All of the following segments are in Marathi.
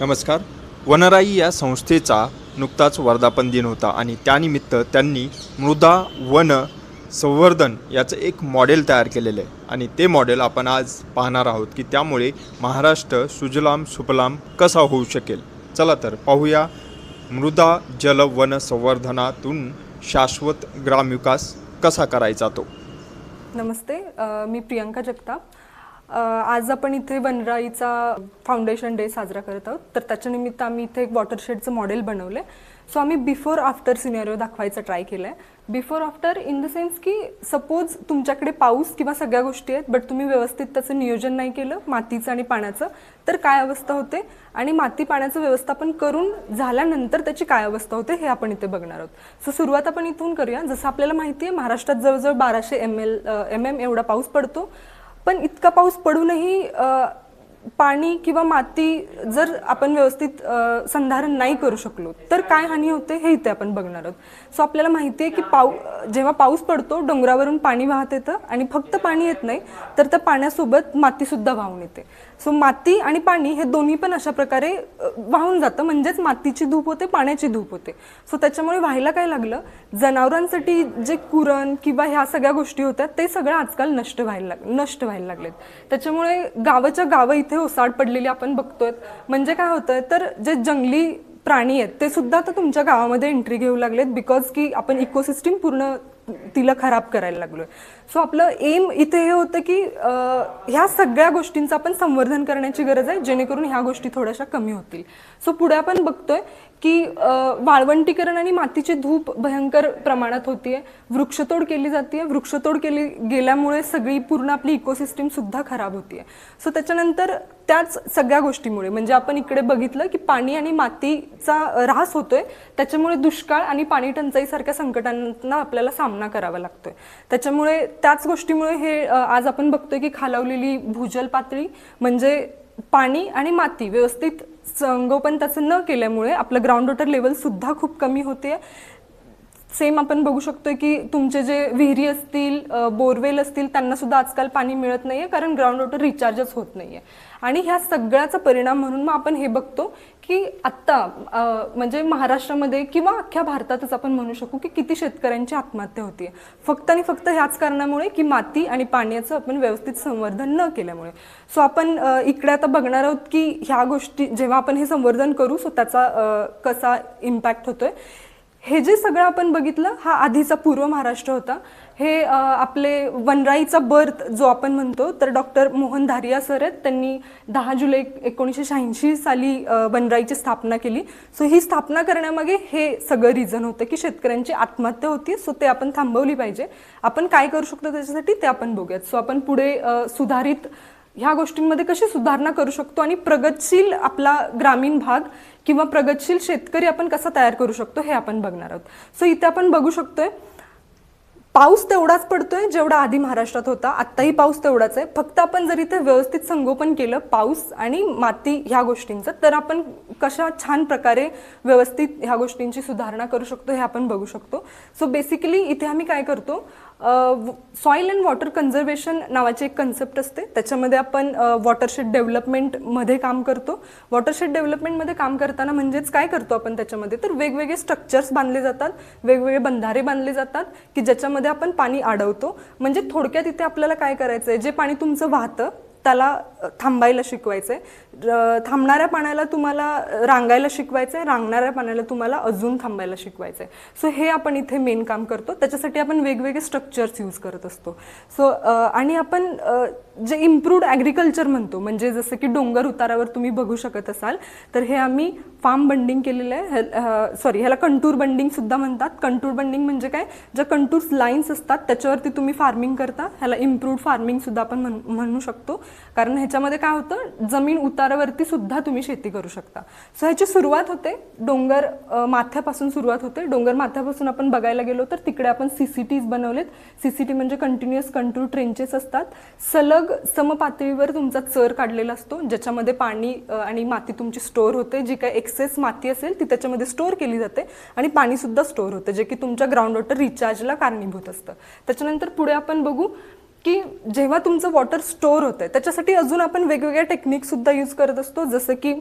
नमस्कार. वनराई या संस्थेचा नुकताच वर्धापन दिन होता आणि त्यानिमित्त त्यांनी मृदा वन संवर्धन याचं एक मॉडेल तयार केलेलं आहे. आणि ते मॉडेल आपण आज पाहणार आहोत की त्यामुळे महाराष्ट्र सुजलाम सुफलाम कसा होऊ शकेल. चला तर पाहूया मृदा जल वन संवर्धनातून शाश्वत ग्रामविकास कसा करायचा तो. नमस्ते मी प्रियंका जगताप. आज आपण इथे वनराईचा फाउंडेशन डे साजरा करत आहोत. तर त्याच्यानिमित्त आम्ही इथे एक वॉटरशेडचं मॉडेल बनवलं आहे सो आम्ही बिफोर आफ्टर सिनेरिओ दाखवायचा ट्राय केला आहे before after in the sense की सपोज तुमच्याकडे पाऊस किंवा सगळ्या गोष्टी आहेत बट तुम्ही व्यवस्थित त्याचं नियोजन नाही केलं मातीचं आणि पाण्याचं तर काय अवस्था होते? आणि माती पाण्याचं व्यवस्थापन करून झाल्यानंतर त्याची काय अवस्था होते हे आपण इथे बघणार आहोत. सो सुरुवात आपण इथून करूया. जसं आपल्याला माहिती आहे महाराष्ट्रात जवळजवळ बाराशे एम एल एम एम एवढा पाऊस पडतो. पण इतका पाऊस पडूनही पाणी किंवा माती जर आपण व्यवस्थित संधारण नाही करू शकलो तर काय हानी होते हे इथे आपण बघणार आहोत. सो आपल्याला माहिती आहे की पाऊ जेव्हा पाऊस पडतो डोंगरावरून पाणी वाहत येतं आणि फक्त पाणी येत नाही तर त्या पाण्यासोबत मातीसुद्धा वाहून येते. सो माती आणि पाणी हे दोन्ही पण अशा प्रकारे वाहून जातं. म्हणजेच मातीची धूप होते पाण्याची धूप होते. सो त्याच्यामुळे व्हायला काय लागलं? जनावरांसाठी जे कुरण किंवा ह्या सगळ्या गोष्टी होत्या ते सगळं आजकाल नष्ट व्हायला लाग नष्ट व्हायला लागलेत. त्याच्यामुळे गावाच्या गावं इथे ओसाड पडलेली आपण बघतोय. म्हणजे काय होतंय? तर जे जंगली प्राणी आहेत ते सुद्धा आता तुमच्या गावामध्ये एंट्री घेऊ लागलेत बिकॉज की आपण इकोसिस्टीम पूर्ण तिला खराब करायला लागलोय. सो आपलं एम इथे हे होतं की ह्या सगळ्या गोष्टींचं आपण संवर्धन करण्याची गरज आहे जेणेकरून ह्या गोष्टी थोड्याशा कमी होतील. सो पुढे आपण बघतोय की वाळवंटीकरण आणि मातीची धूप भयंकर प्रमाणात होतीये. वृक्षतोड केली जाते वृक्षतोड केली गेल्यामुळे सगळी पूर्ण आपली इकोसिस्टीम सुद्धा खराब होतीये. सो त्याच्यानंतर त्याच सगळ्या गोष्टीमुळे म्हणजे आपण इकडे बघितलं की पाणी आणि मातीचा ऱ्हास होतोय त्याच्यामुळे दुष्काळ आणि पाणी टंचाईसारख्या संकटांना आपल्याला सामना करावा करावा लागतोय. त्याच्यामुळे त्याच गोष्टीमुळे हे आज आपण बघतोय की खालावलेली भूजल पातळी म्हणजे पाणी आणि माती व्यवस्थित संगोपन त्याचं न केल्यामुळे आपलं ग्राउंड वॉटर लेवल सुद्धा खूप कमी होते सेम आपण बघू शकतोय की तुमचे जे विहिरी असतील बोरवेल असतील त्यांना सुद्धा आजकाल पाणी मिळत नाहीये कारण ग्राउंड वॉटर रिचार्जच होत नाहीये. आणि ह्या सगळ्याचा परिणाम म्हणून मग आपण हे बघतो की आत्ता म्हणजे महाराष्ट्रामध्ये किंवा अख्ख्या भारतातच आपण म्हणू शकू की किती शेतकऱ्यांची आत्महत्या होतीये. फक्त आणि फक्त ह्याच कारणामुळे की माती आणि पाण्याचं आपण व्यवस्थित संवर्धन न केल्यामुळे. सो आपण इकडे आता बघणार आहोत की ह्या गोष्टी जेव्हा आपण हे संवर्धन करू सो त्याचा कसा इम्पॅक्ट होतोय. हे जे सगळं आपण बघितलं हा आधीचा पूर्व महाराष्ट्र होता. हे आपले वनराईचा बर्थ जो आपण म्हणतो तर डॉक्टर मोहन धारिया सर आहेत. त्यांनी दहा जुलै एकोणीसशे शहाऐंशी साली वनराईची स्थापना केली. सो ही स्थापना करण्यामागे हे सगळं रिझन होतं की शेतकऱ्यांची आत्महत्या होती. सो ते आपण थांबवली पाहिजे. आपण काय करू शकतो त्याच्यासाठी ते आपण बघूयात. सो आपण पुढे सुधारित ह्या गोष्टींमध्ये कशी सुधारणा करू शकतो आणि प्रगतशील आपला ग्रामीण भाग किंवा प्रगतशील शेतकरी आपण कसा तयार करू शकतो हे आपण बघणार आहोत. सो इथे आपण बघू शकतोय पाऊस तेवढाच पडतोय जेवढा आधी महाराष्ट्रात होता आत्ताही पाऊस तेवढाच आहे. फक्त आपण जर इथे व्यवस्थित संगोपन केलं पाऊस आणि माती ह्या गोष्टींचं तर आपण कशा छान प्रकारे व्यवस्थित ह्या गोष्टींची सुधारणा करू शकतो हे आपण बघू शकतो. सो बेसिकली इथे आम्ही काय करतो सॉईल अँड वॉटर कन्झर्वेशन नावाची एक कन्सेप्ट असते. त्याच्यामध्ये आपण वॉटरशेड डेव्हलपमेंटमध्ये काम करतो. वॉटरशेड डेव्हलपमेंटमध्ये काम करताना म्हणजेच काय करतो आपण त्याच्यामध्ये? तर वेगवेगळे स्ट्रक्चर्स बांधले जातात. वेगवेगळे बंधारे बांधले जातात की ज्याच्यामध्ये आपण पाणी अडवतो म्हणजे थोडक्यात इथे आपल्याला काय करायचं आहे जे पाणी तुमचं वाहतं त्याला थांबायला शिकवायचंय. आहे थांबणाऱ्या पाण्याला तुम्हाला रांगायला रांगायला शिकवायचंय रांगणाऱ्या पाण्याला तुम्हाला अजून थांबायला शिकवायचंय. सो हे आपण इथे मेन काम करतो. त्याच्यासाठी आपण वेगवेगळे स्ट्रक्चर्स यूज करत असतो. सो आणि आपण जे इम्प्रूव्ड ॲग्रिकल्चर म्हणतो म्हणजे जसं की डोंगर उतारावर तुम्ही बघू शकत असाल तर हे आम्ही फार्म बंडिंग केलेलं आहे. सॉरी ह्याला कंटूर बंडिंग सुद्धा म्हणतात. कंटूर बंडिंग म्हणजे काय? ज्या कंटूर्स लाईन्स असतात त्याच्यावरती तुम्ही फार्मिंग करता. ह्याला इम्प्रूव्ड फार्मिंग सुद्धा आपण म्हण- म्हणू शकतो. कारण ह्याच्यामध्ये काय होतं? जमीन उतारावरती सुद्धा तुम्ही शेती करू शकता. सो ह्याची सुरुवात होते. डोंगर माथ्यापासून सुरुवात होते. डोंगर माथ्यापासून आपण बघायला गेलो तर तिकडे आपण सीसीटीज बनवलेत. सीसीटी म्हणजे कंटिन्युअस कंटूर ट्रेंचेस असतात. सलग समपातळीवर तुमचा चर काढलेला असतो ज्याच्यामध्ये पाणी आणि माती तुमची स्टोअर होते. जी काय एक्सेस माती असेल ती त्याच्यामध्ये स्टोअर केली जाते आणि पाणीसुद्धा स्टोअर होतं जे की तुमच्या ग्राउंड वॉटर रिचार्जला कारणीभूत असतं. त्याच्यानंतर पुढे आपण बघू की जेव्हा तुमचं वॉटर स्टोअर होतं त्याच्यासाठी अजून आपण वेगवेगळ्या टेक्निकसुद्धा यूज करत असतो. जसं की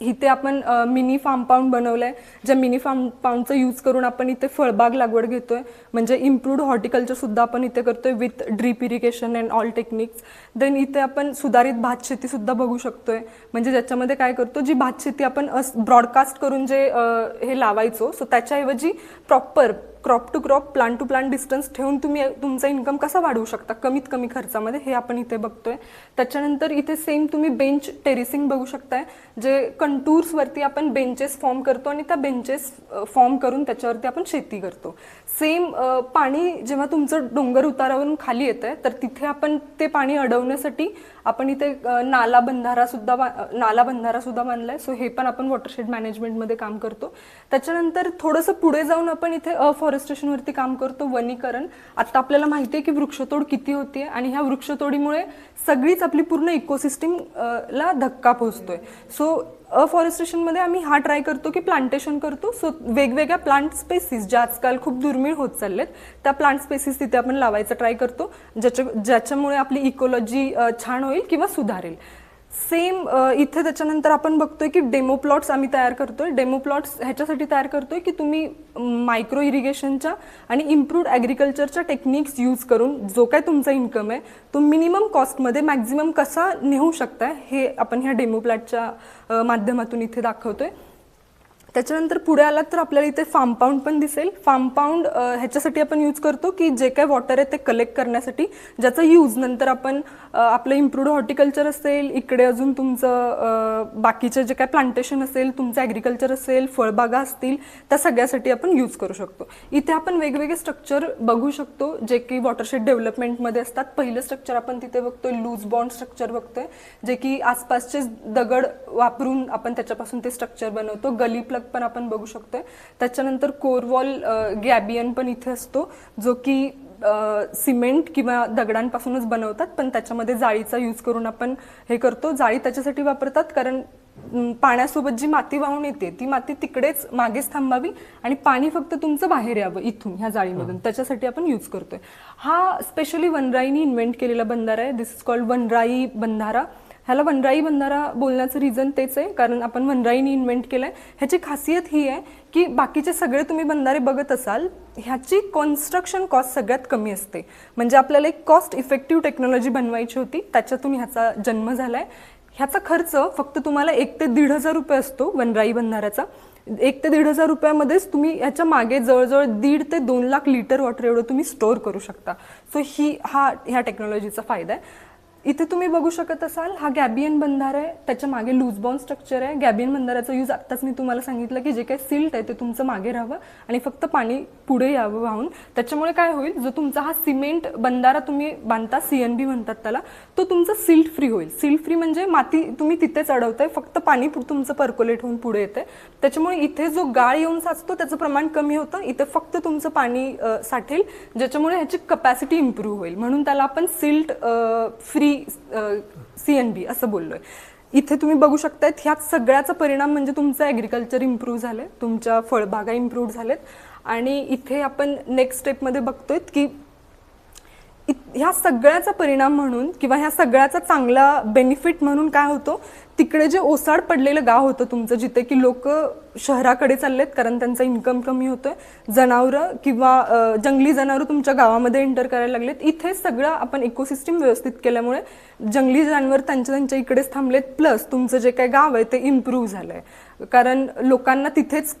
इथे आपण मिनी फार्म पाऊंड बनवलं आहे ज्या मिनी फार्म पाऊंडचा यूज करून आपण इथे फळबाग लागवड घेतो आहे म्हणजे इम्प्रूव्ड हॉर्टिकल्चरसुद्धा आपण इथे करतो आहे with drip irrigation and all techniques then इथे आपण सुधारित भात बघू शकतो आहे म्हणजे ज्याच्यामध्ये काय करतो जी भात शेती आपण ब्रॉडकास्ट करून जे हे लावायचो सो त्याच्याऐवजी proper crop to crop plant to plant distance ठेवून तुम्ही तुमचा इन्कम कसा वाढवू शकता? कमीत कमी खर्चामध्ये हे आपण इथे बघतोय. त्याच्यानंतर इथे सेम तुम्ही बेंच टेरेसिंग बघू शकताय जे कंटूर्सवरती आपण बेंचेस फॉर्म करतो आणि त्या बेंचेस फॉर्म करून त्याच्यावरती आपण शेती करतो. सेम पाणी जेव्हा तुमचं डोंगर उतारावरून खाली येतंय तर तिथे आपण ते पाणी अडवण्यासाठी आपण इथे नाला बंधारासुद्धा नाला बंधारासुद्धा बांधलाय. सो हे पण आपण वॉटरशेड मॅनेजमेंटमध्ये काम करतो. त्याच्यानंतर थोडंसं पुढे जाऊन आपण इथे फॉरेस्टेशनवरती काम करतो वनीकरण. आता आपल्याला माहिती आहे की वृक्षतोड किती होतीये आणि ह्या वृक्षतोडीमुळे सगळीच आपली पूर्ण इकोसिस्टीम ला धक्का पोहोचतोय. सो अफॉरेस्टेशनमध्ये आम्ही हा ट्राय करतो की प्लांटेशन करतो. सो वेगवेगळ्या प्लांट स्पेसिस ज्या आजकाल खूप दुर्मिळ होत चाललेत त्या प्लांट स्पेसिस तिथे आपण लावायचा ट्राय करतो ज्याच्या ज्याच्यामुळे आपली इकोलॉजी छान होईल किंवा सुधारेल. सेम इथे त्याच्यानंतर आपण बघतोय की डेमो प्लॉट्स आम्ही तयार करतोय. डेमो प्लॉट्स ह्याच्यासाठी तयार करतोय की तुम्ही मायक्रो इरिगेशनच्या आणि इम्प्रूव्ड ॲग्रिकल्चरच्या टेक्निक्स यूज करून जो काय तुमचा इन्कम आहे तो मिनिमम कॉस्टमध्ये मॅक्झिमम कसा नेऊ शकताय हे आपण ह्या डेमो प्लॅटच्या माध्यमातून इथे दाखवतोय. त्याच्यानंतर पुढे आलात तर आपल्याला इथे फार्म पाऊंड पण दिसेल. फार्म पाऊंड ह्याच्यासाठी आपण यूज करतो की जे काय वॉटर आहे ते कलेक्ट करण्यासाठी ज्याचा यूज नंतर आपण आपलं इम्प्रूव्ड हॉर्टिकल्चर असेल इकडे अजून तुमचं बाकीचे जे काय प्लांटेशन असेल तुमचं ॲग्रिकल्चर असेल फळबागा असतील त्या सगळ्यासाठी आपण यूज करू शकतो. इथे आपण वेगवेगळे स्ट्रक्चर बघू शकतो जे की वॉटरशेड डेव्हलपमेंटमध्ये असतात. पहिलं स्ट्रक्चर आपण तिथे बघतोय लूज बॉन्ड स्ट्रक्चर बघतोय जे की आसपासचे दगड वापरून आपण त्याच्यापासून ते स्ट्रक्चर बनवतो. गली प्लग पण आपण बघू शकतोय. त्याच्यानंतर कोरवॉल गॅबियन पण इथे असतो जो की सिमेंट किंवा दगडांपासूनच बनवतात पण त्याच्यामध्ये जाळीचा यूज करून आपण हे करतो. जाळी त्याच्यासाठी वापरतात कारण पाण्यासोबत जी माती वाहून येते ती माती तिकडेच मागेच थांबावी आणि पाणी फक्त तुमचं बाहेर यावं इथून ह्या जाळीमधून. त्याच्यासाठी आपण यूज करतोय. हा स्पेशली वनराईनी इन्व्हेंट केलेला बंधारा आहे. दिस इज कॉल्ड वनराई बंधारा. ह्याला वनराई बंधारा बोलण्याचं रिझन तेच आहे. कारण आपण वनराईनी इन्व्हेंट आहे ह्याची खासियत ही आहे की बाकीचे सगळे तुम्ही बंधारे बघत असाल ह्याची कन्स्ट्रक्शन कॉस्ट सगळ्यात कमी असते. म्हणजे आपल्याला एक कॉस्ट इफेक्टिव्ह टेक्नॉलॉजी बनवायची होती. त्याच्यातून ह्याचा जन्म झालाय. ह्याचा खर्च फक्त तुम्हाला एक ते दीड हजार रुपये असतो वनराई बंधाऱ्याचा. एक ते दीड हजार रुपयामध्येच तुम्ही ह्याच्या मागे जवळजवळ दीड ते दोन लाख लिटर वॉटर एवढं तुम्ही स्टोअर करू शकता. सो ही हा ह्या टेक्नॉलॉजीचा फायदा आहे. इथे तुम्ही बघू शकत असाल हा गॅबियन बंधार आहे त्याच्यामागे लूजबॉन स्ट्रक्चर आहे. गॅबियन बंधाराचा यूज आत्ताच मी तुम्हाला सांगितलं की जे काही सिल्ट आहे ते तुमचं मागे राहावं आणि फक्त पाणी पुढे यावं वाहून. त्याच्यामुळे काय होईल जो तुमचा हा सिमेंट बंधारा तुम्ही बांधता सी एन बी म्हणतात त्याला तो तुमचा सिल्ट फ्री होईल. सिल्ट फ्री म्हणजे माती तुम्ही तिथेच अडवताय फक्त पाणी पु- तुमचं पर्कोलेट होऊन पुढे येते त्याच्यामुळे इथे जो गाळ येऊन साचतो त्याचं प्रमाण कमी होतं. इथे फक्त तुमचं पाणी साठेल ज्याच्यामुळे ह्याची कपॅसिटी इम्प्रूव्ह होईल. म्हणून त्याला आपण silt free C N B असं बोललोय. इथे तुम्ही बघू शकताय ह्यात सगळ्याचा परिणाम म्हणजे तुमचं ॲग्रिकल्चर इम्प्रूव्ह झालंय तुमच्या फळबागा इम्प्रूव्ह झालेत. आणि इथे आपण नेक्स्ट स्टेपमध्ये बघतोय की ह्या सगळ्याचा परिणाम म्हणून किंवा ह्या सगळ्याचा चांगला बेनिफिट म्हणून काय होतो? तिकडे जे ओसाड पडलेलं गाव होतं तुमचं जिथे की लोक शहराकडे चाललेत कारण त्यांचा इन्कम कमी होतोय. जनावरं किंवा जंगली जनावरं तुमच्या गावामध्ये एंटर करायला लागलेत. इथे सगळं आपण इकोसिस्टीम व्यवस्थित केल्यामुळे जंगली जनावर त्यांच्या त्यांच्या इकडेच थांबलेत. प्लस तुमचं जे काही गाव आहे ते इम्प्रूव्ह आहे कारण लोकांना तिथेच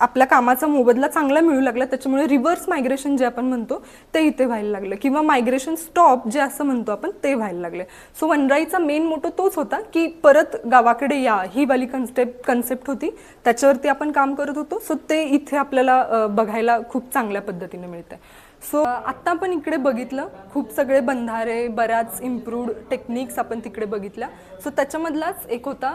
आपल्या कामाचा मोबदला चांगला मिळू लागला त्याच्यामुळे रिव्हर्स मायग्रेशन जे आपण म्हणतो ते इथे व्हायला लागलं. किंवा मायग्रेशन स्टॉप जे असं म्हणतो आपण ते व्हायला लागले. सो वनराईचा मेन मोटो तोच होता की परत गावाकडे या. ही वाली कन्सेप्ट कन्सेप्ट होती. त्याच्यावरती आपण काम करत होतो. सो ते इथे आपल्याला बघायला खूप चांगल्या पद्धतीने मिळतंय. सो आत्ता आपण इकडे बघितलं खूप सगळे बंधारे बऱ्याच इम्प्रूव्ड टेक्निक्स आपण तिकडे बघितल्या. सो त्याच्यामधलाच एक होता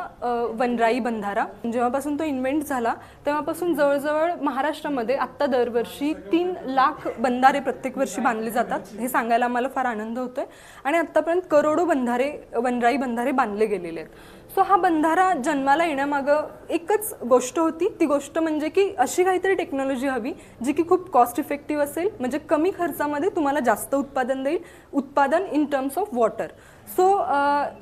वनराई बंधारा. जेव्हापासून तो इन्व्हेंट झाला तेव्हापासून जवळजवळ महाराष्ट्रामध्ये आत्ता दरवर्षी तीन लाख बंधारे प्रत्येक वर्षी बांधले जातात. हे सांगायला आम्हाला फार आनंद होतोय. आणि आत्तापर्यंत करोडो बंधारे वनराई बंधारे बांधले गेलेले आहेत. सो हा बंधारा जन्माला येण्यामागं एकच गोष्ट होती. ती गोष्ट म्हणजे की अशी काहीतरी टेक्नॉलॉजी हवी जी की खूप कॉस्ट इफेक्टिव्ह असेल. म्हणजे कमी खर्चामध्ये तुम्हाला जास्त उत्पादन देईल. उत्पादन in terms of water so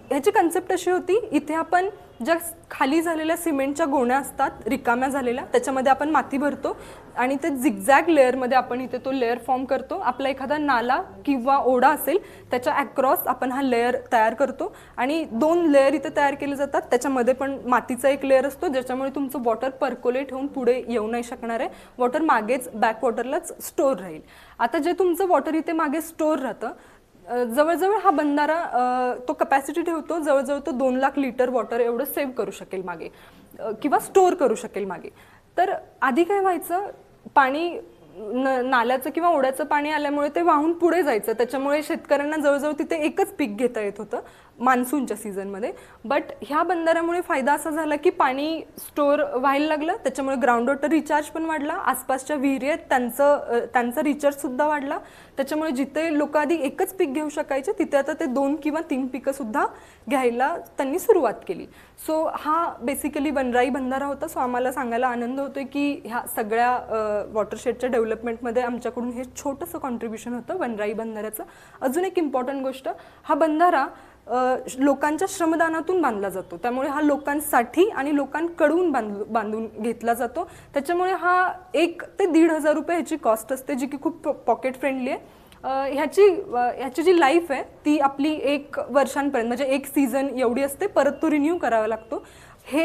ह्याची कन्सेप्ट अशी होती इथे आपण ज्या खाली झालेल्या सिमेंटच्या गोण्या असतात रिकाम्या झालेल्या त्याच्यामध्ये आपण माती भरतो आणि ते झिगझॅग लेअरमध्ये आपण इथे तो लेअर फॉर्म करतो. आपला एखादा नाला किंवा ओढा असेल त्याच्या अक्रॉस आपण हा लेअर तयार करतो. आणि दोन लेअर इथे तयार केले जातात त्याच्यामध्ये पण मातीचा एक लेअर असतो ज्याच्यामुळे तुमचं वॉटर पर्कोलेट होऊन पुढे येऊ नाही शकणार आहे. वॉटर मागेच बॅक वॉटरलाच स्टोअर राहील. आता जे तुमचं वॉटर इथे मागे स्टोअर राहतं जवळजवळ हा बंधारा तो कपॅसिटी ठेवतो जवळजवळ तो दोन लाख लिटर वॉटर एवढं सेव्ह करू शकेल मागे किंवा स्टोअर करू शकेल मागे. तर आधी काय व्हायचं पाणी न नाल्याचं किंवा ओढ्याचं पाणी आल्यामुळे ते वाहून पुढे जायचं. त्याच्यामुळे शेतकऱ्यांना जवळजवळ तिथे एकच पीक घेता येत होतं. मान्सूनच्या सीझनमध्ये. बट ह्या बंधाऱ्यामुळे फायदा असा झाला की पाणी स्टोअर व्हायला लागलं त्याच्यामुळे ग्राउंड वॉटर रिचार्ज पण वाढला आसपासच्या विहिरी आहेत त्यांचं त्यांचा रिचार्जसुद्धा वाढला. त्याच्यामुळे जिथे लोक आधी एकच पीक घेऊ शकायचे तिथे आता ते दोन किंवा तीन पिकंसुद्धा घ्यायला त्यांनी सुरुवात केली. सो हा बेसिकली वनराई बंधारा होता. सो आम्हाला सांगायला आनंद होतोय की ह्या सगळ्या वॉटरशेडच्या डेव्हलपमेंटमध्ये आमच्याकडून हे छोटंसं कॉन्ट्रीब्युशन होतं वनराई बंधाऱ्याचं. अजून एक इम्पॉर्टंट गोष्ट हा बंधारा लोकांच्या श्रमदानातून बांधला जातो. त्यामुळे हा लोकांसाठी आणि लोकांकडून बांधू बांधून घेतला जातो. त्याच्यामुळे हा एक ते दीड हजार रुपये ह्याची कॉस्ट असते जी की खूप पॉकेट फ्रेंडली आहे. ह्याची ह्याची जी लाईफ आहे ती आपली एक वर्षांपर्यंत म्हणजे एक सीझन एवढी असते परत तो रिन्यू करावा लागतो. हे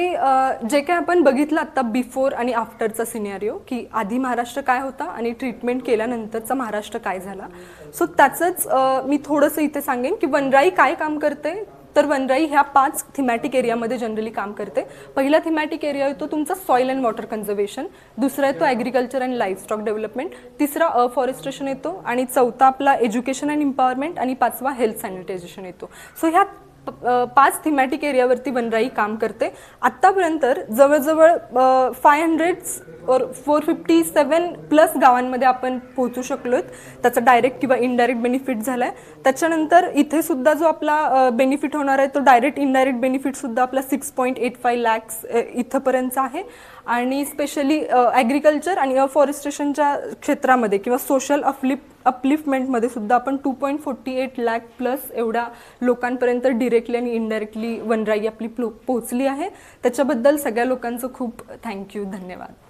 जे काय आपण बघितलं आत्ता बिफोर आणि आफ्टरचा सिनेरिओ की आधी महाराष्ट्र काय होता आणि ट्रीटमेंट केल्यानंतरचा महाराष्ट्र काय झाला. सो त्याचंच मी थोडंसं इथे सांगेन की वनराई काय काम करते? तर वनराई ह्या पाच थिमॅटिक एरियामध्ये जनरली काम करते. पहिला थिमॅटिक एरिया येतो तुमचा सॉईल अँड वॉटर कन्झर्वेशन दुसरा येतो ॲग्रिकल्चर अँड लाईफस्टॉक डेव्हलपमेंट तिसरा अफॉरेस्ट्रेशन येतो आणि चौथा आपला एज्युकेशन अँड एम्पॉवरमेंट आणि पाचवा हेल्थ सॅनिटायझेशन येतो. सो ह्या पाच थिमॅटिक एरियावरती वनराई काम करते. आत्तापर्यंत जवळजवळ फाय हंड्रेड और फोर फिफ्टी सेवन प्लस गावांमध्ये आपण पोहोचू शकलोत. त्याचा डायरेक्ट किंवा इनडायरेक्ट बेनिफिट झाला आहे त्याच्यानंतर इथे सुद्धा जो आपला बेनिफिट होणार आहे तो डायरेक्ट इनडायरेक्ट बेनिफिट सुद्धा आपला six point eight five lakhs इथंपर्यंत आहे. आणि स्पेशली ॲग्रिकल्चर आणि अफॉरेस्ट्रेशनच्या क्षेत्रामध्ये किंवा सोशल अफलिप अपलिफ्टमेंटमध्ये सुद्धा आपण two point forty eight lakh plus एवढ्या लोकांपर्यंत डिरेक्टली आणि इनडायरेक्टली वनराई आपली पो- पोहोचली आहे. त्याच्याबद्दल सगळ्या लोकांचं खूप थँक्यू धन्यवाद.